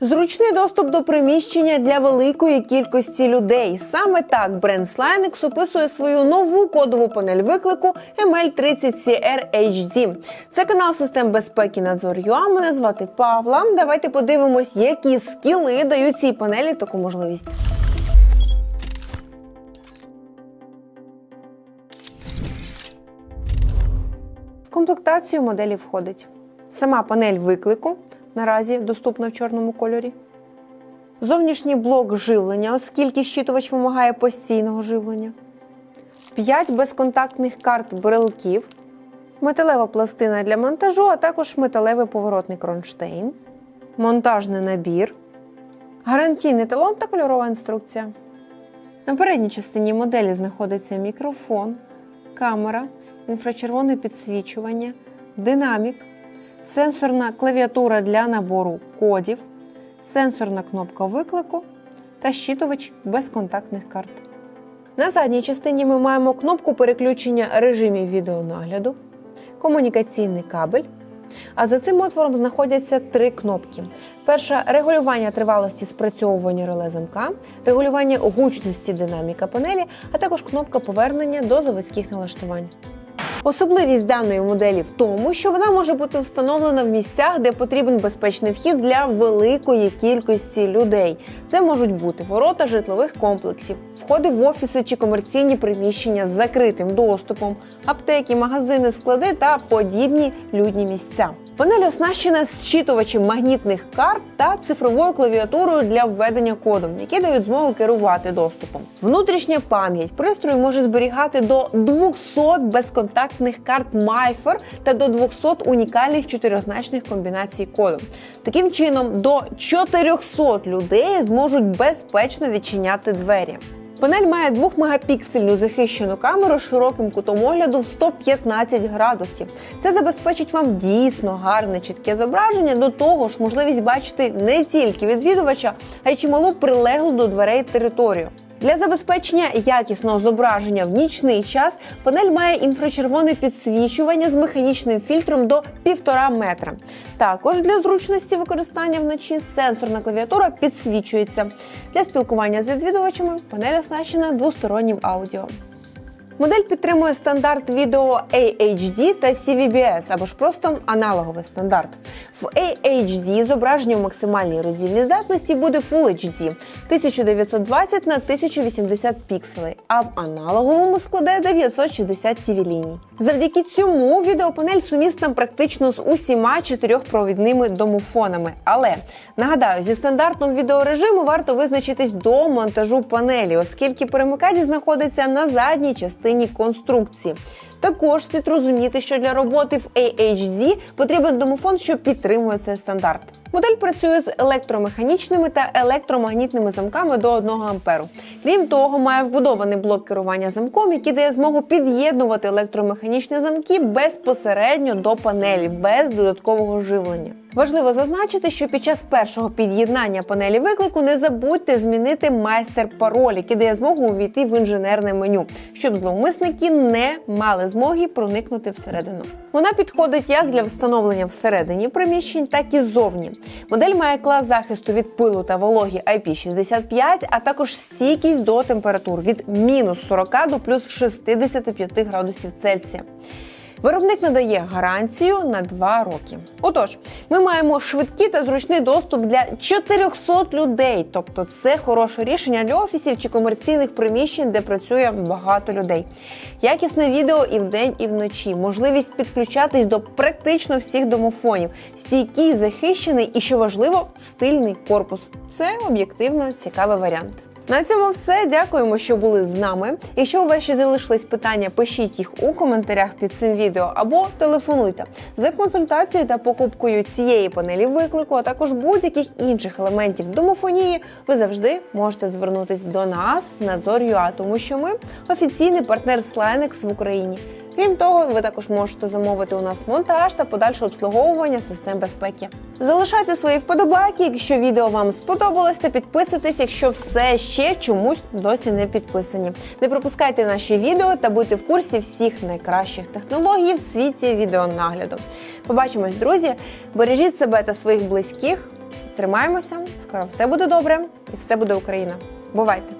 Зручний доступ до приміщення для великої кількості людей. Саме так бренд Slinex описує свою нову кодову панель виклику ML30CR HD. Це канал систем безпеки Надзор.ua. Мене звати Павла. Давайте подивимось, які скіли дають цій панелі таку можливість. В комплектацію моделі входить сама панель виклику, наразі доступна в чорному кольорі. Зовнішній блок живлення, оскільки щитувач вимагає постійного живлення. 5 безконтактних карт брелків, металева пластина для монтажу, а також металевий поворотний кронштейн, монтажний набір, гарантійний талон та кольорова інструкція. На передній частині моделі знаходиться мікрофон, камера, інфрачервоне підсвічування, динамік, сенсорна клавіатура для набору кодів, сенсорна кнопка виклику та щитувач безконтактних карт. На задній частині ми маємо кнопку переключення режимів відеонагляду, комунікаційний кабель. А за цим отвором знаходяться три кнопки: перша регулювання тривалості спрацьовування реле замка, регулювання гучності динаміка панелі, а також кнопка повернення до заводських налаштувань. Особливість даної моделі в тому, що вона може бути встановлена в місцях, де потрібен безпечний вхід для великої кількості людей. Це можуть бути ворота житлових комплексів, входи в офіси чи комерційні приміщення з закритим доступом, аптеки, магазини, склади та подібні людні місця. Панель оснащена зчитувачем магнітних карт та цифровою клавіатурою для введення коду, які дають змогу керувати доступом. Внутрішня пам'ять пристрою може зберігати до 200 безконтактних карт MyFair та до 200 унікальних чотирьохзначних комбінацій коду. Таким чином, до 400 людей зможуть безпечно відчиняти двері. Панель має 2-мегапіксельну захищену камеру з широким кутом огляду в 115 градусів. Це забезпечить вам дійсно гарне чітке зображення. До того ж, можливість бачити не тільки відвідувача, а й чималу прилеглу до дверей територію. Для забезпечення якісного зображення в нічний час панель має інфрачервоне підсвічування з механічним фільтром до 1,5 метра. Також для зручності використання вночі сенсорна клавіатура підсвічується. Для спілкування з відвідувачами панель оснащена двостороннім аудіо. Модель підтримує стандарт відео AHD та CVBS або ж просто аналоговий стандарт. В AHD зображення в максимальній роздільній здатності буде Full HD 1920 на 1080 пікселей, а в аналоговому складе 960 TV ліній. Завдяки цьому відеопанель сумісна практично з усіма чотирьохпровідними домофонами. Але нагадаю, зі стандартом відеорежиму варто визначитись до монтажу панелі, оскільки перемикач знаходиться на задній частині конструкції. Також слід розуміти, що для роботи в AHD потрібен домофон, що підтримує цей стандарт. Модель працює з електромеханічними та електромагнітними замками до 1 А. Крім того, має вбудований блок керування замком, який дає змогу під'єднувати електромеханічні замки безпосередньо до панелі без додаткового живлення. Важливо зазначити, що під час першого під'єднання панелі виклику не забудьте змінити майстер-пароль, який дає змогу увійти в інженерне меню, щоб зловмисники не мали змоги проникнути всередину. Вона підходить як для встановлення всередині приміщень, так і ззовні. Модель має клас захисту від пилу та вологі IP65, а також стійкість до температур від мінус 40 до плюс 65 градусів Цельсія. Виробник надає гарантію на 2 роки. Отож, ми маємо швидкий та зручний доступ для 400 людей. Тобто, це хороше рішення для офісів чи комерційних приміщень, де працює багато людей. Якісне відео і вдень, і вночі, можливість підключатись до практично всіх домофонів, стійкий, захищений і, що важливо, стильний корпус. Це об'єктивно цікавий варіант. На цьому все. Дякуємо, що були з нами. Якщо у вас ще залишились питання, пишіть їх у коментарях під цим відео або телефонуйте за консультацією та покупкою цієї панелі виклику, а також будь-яких інших елементів домофонії. Ви завжди можете звернутись до нас Надзор.ua, тому що ми офіційний партнер Slinex в Україні. Крім того, ви також можете замовити у нас монтаж та подальше обслуговування систем безпеки. Залишайте свої вподобайки, якщо відео вам сподобалось, та підписуйтесь, якщо все ще чомусь досі не підписані. Не пропускайте наші відео та будьте в курсі всіх найкращих технологій в світі відеонагляду. Побачимось, друзі! Бережіть себе та своїх близьких. Тримаємося, скоро все буде добре і все буде Україна. Бувайте!